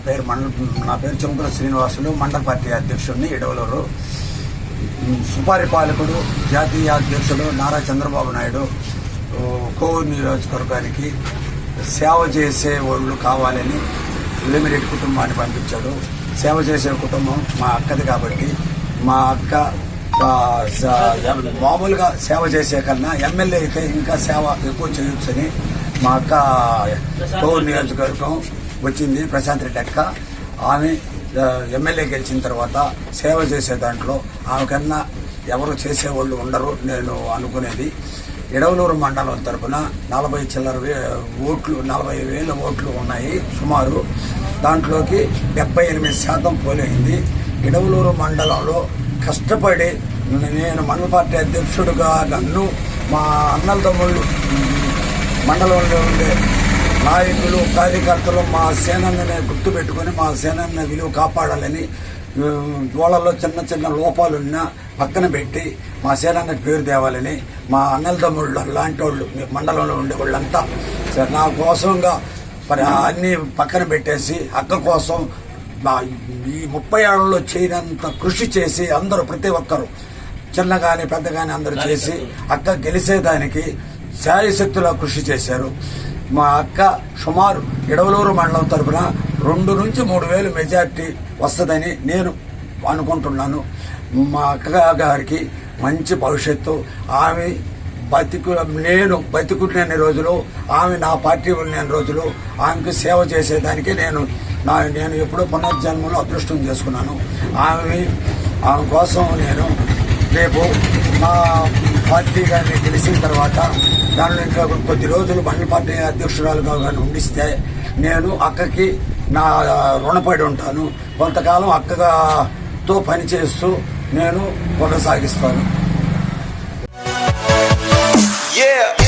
పేరు మండల నా పేరు చంద్ర శ్రీనివాసులు మండల పార్టీ అధ్యక్షుడిని ఇడవలూరు సుపారి పాలకుడు జాతీయ అధ్యక్షుడు నారా చంద్రబాబు నాయుడు ఓ, కోవూరు నియోజకవర్గానికి సేవ చేసే వాళ్ళు కావాలని లిమిటెడ్ కుటుంబాన్ని పంపించాడు. సేవ చేసే కుటుంబం మా అక్కది కాబట్టి మా అక్క మామూలుగా సేవ చేసే కన్నా ఎమ్మెల్యే అయితే ఇంకా సేవ ఎక్కువ చేయొచ్చని మా అక్క కోవూరు నియోజకవర్గం వచ్చింది ప్రశాంత్ రెడ్డి అక్క. ఆమె ఎమ్మెల్యే గెలిచిన తర్వాత సేవ చేసే దాంట్లో ఆమెకన్నా ఎవరు చేసేవాళ్ళు ఉండరు నేను అనుకునేది. ఎడవలూరు మండలం తరపున నలభై చిల్లర ఓట్లు నలభై వేల ఓట్లు ఉన్నాయి సుమారు. దాంట్లోకి డెబ్బై ఎనిమిది శాతం పోలైంది. ఎడవలూరు మండలంలో కష్టపడి నేను మండల పార్టీ అధ్యక్షుడిగా నన్ను మా అన్నల తమ్ముళ్ళు మండలంలో ఉండే నాయకులు కార్యకర్తలు మా సేనని గుర్తుపెట్టుకొని మా సేనని విలువ కాపాడాలని వాళ్ళలో చిన్న చిన్న లోపాలున్నా పక్కన పెట్టి మా సేనాన్ని పేరు తేవాలని మా అన్నల తమ్ముళ్ళు లాంటి వాళ్ళు మండలంలో ఉండే వాళ్ళంతా. సరే నా కోసంగా మరి అన్నీ పక్కన పెట్టేసి అక్క కోసం మా ఈ ముప్పై ఏళ్ళలో చేయనంత కృషి చేసి అందరూ ప్రతి ఒక్కరు చిన్న కానీ పెద్ద కానీ అందరూ చేసి అక్క గెలిచేదానికి శాయశక్తులా కృషి చేశారు. మా అక్క సుమారు ఇడవలూరు మండలం తరపున రెండు నుంచి మూడు వేలు మెజార్టీ వస్తుందని నేను అనుకుంటున్నాను. మా అక్క గారికి మంచి భవిష్యత్తు. ఆమె బతికు నేను బతికున్న రోజులు ఆమె నా పార్టీ ఉన్న రోజులు ఆమెకు సేవ చేసేదానికి నేను నా నేను ఎప్పుడో పునర్జన్మలో అదృష్టం చేసుకున్నాను. ఆమె ఆమె కోసం నేను రేపు మా పార్టీ గారిని గెలిచిన తర్వాత దానిలో ఇంకా కొద్ది రోజులు బండ్ల పార్టీ అధ్యక్షురాలుగా కానీ ఉండిస్తే నేను అక్కకి నా రుణపడి ఉంటాను కొంతకాలం అక్కగాతో పనిచేస్తూ నేను కొనసాగిస్తాను Yeah.